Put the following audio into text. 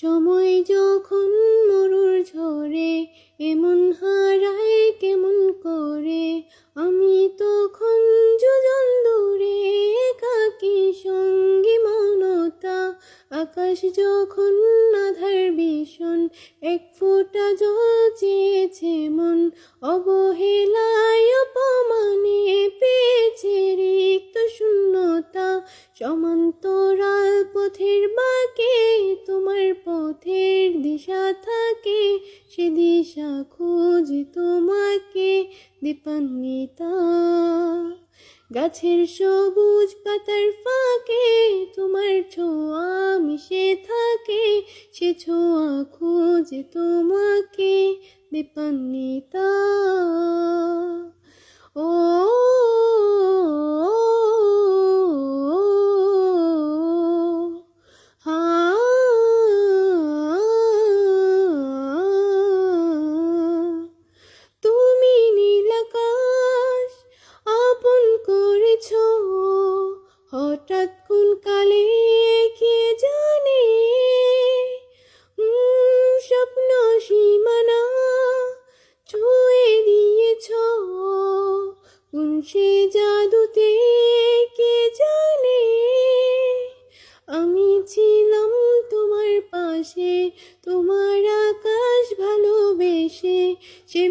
সময় যখন মরুর ঝরে এমন হারায় কেমন করে? আমি তখন যোজন দূরে একাকি সঙ্গী মৌনতা। আকাশ যখন আধার ভীষণ, এক ফোঁটা জল চেয়েছে মন। অবহেলায় অপমানে পেয়েছে রিক্ত শূন্যতা। সমান্তরাল পথের বাঁকে দিশা থাকে, সে দিশা খোঁজে তোমাকে, দীপান্বিতা। গাছের সবুজ পাতার ফাঁকে, তোমার ছোঁয়া মিশে থাকে, সে ছোঁয়া খোঁজে তোমাকে, দীপান্বিতা। হঠাৎ কোন কালে কে জানে? স্বপ্ন সীমানা ছুঁয়ে দিয়েছ। কোন সে জাদুতে কে জানে? আমি ছিলাম তোমার পাশে, তোমার আকাশ ভালোবেসে, সে